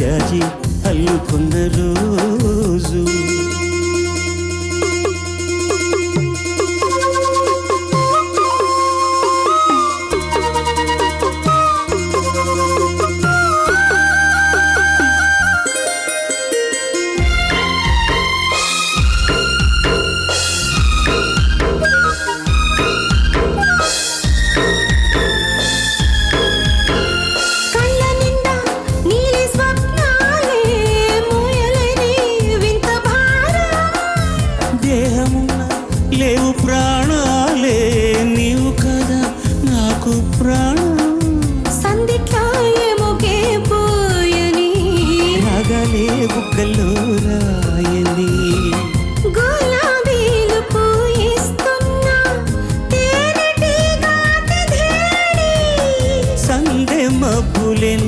జాజి అల్లుకున్న రోజు. దేహమున లేవు ప్రాణాలే నీవు కదా నాకు ప్రాణం. సంధిట్లాయముకేపోయని నగలే బుగ్గలో రాయని. సందే మబ్బులే